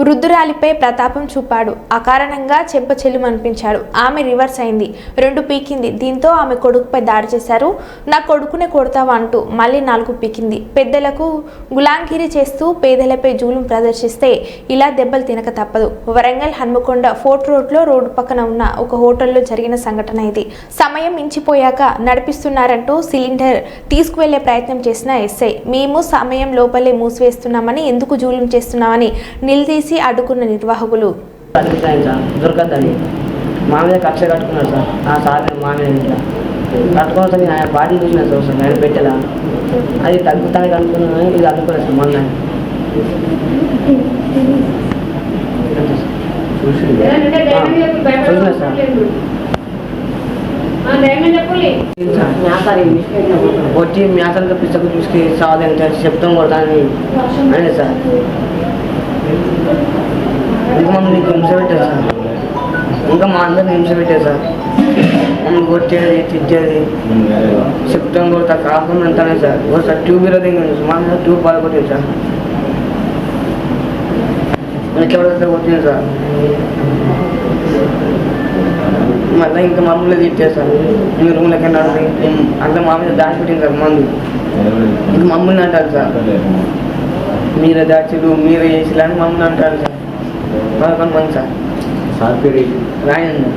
వృద్ధురాలిపై ప్రతాపం చూపాడు. అకారణంగా చెంప చెల్లుమనిపించాడు. ఆమె రివర్స్ అయింది. రెండు పీకింది. దీంతో ఆమె కొడుకుపై దాడి చేశారు. నా కొడుకునే కొడతావా అంటూ మళ్ళీ నాలుగు పీకింది. పెద్దలకు గులాంగిరి చేస్తూ పేదలపై జూలుం ప్రదర్శిస్తే ఇలా దెబ్బలు తినక తప్పదు. వరంగల్ హన్మకొండ ఫోర్ట్ రోడ్లో రోడ్డు పక్కన ఉన్న ఒక హోటల్లో జరిగిన సంఘటన ఇది. సమయం మించిపోయాక నడిపిస్తున్నారంటూ సిలిండర్ తీసుకువెళ్ళే ప్రయత్నం చేసిన ఎస్ఐ. మేము సమయం లోపలే మూసివేస్తున్నామని ఎందుకు జూలుం చేస్తున్నామని నిలదీసి అడ్డుకున్న నిర్వాహకులు దొరకద్దని మా మీద కక్ష కట్టుకున్నాడు సార్ ఆ సార్ మా మీద ఇట్లా కట్టుకున్న సార్ నేను ఆయన బాడీ చూసిన సార్ సార్ నేను పెట్టేలా అది తగ్గుతానికి అనుకున్నాను కానీ ఇది అనుకోలేదు సార్ మొన్న చూసిన సార్ వచ్చి మ్యాథంతా పిచ్చకు చూసి సాధన చెప్తాం కొడతానని అనేది సార్ ఇంకా మమ్మల్ని హింస పెట్టారు సార్ ఇంకా మా అందరిని హింస పెట్టారు సార్ మమ్మల్ని కొట్టేది తిట్టేది. చెప్తాం కొడతా కాకుండా అంటానే సార్. ఒకసారి ట్యూబ్ ఇరవై సుమారు ట్యూబ్ బాగా కొట్టింది సార్. ఎట్లా పడితే కొట్టింది సార్? మళ్ళీ ఇంకా మమ్మల్ని తిట్టారు సార్. మీ రూమ్లోకి నడిపి అంతా మా మీద దాచి పెట్టింది సార్ మందు. ఇంకా మమ్మల్ని అంటారు సార్. మీరే దాచులు మీరే చేసి అని మమ్మల్ని అంటారు సార్. పదకొండు మంది సార్. రాయండి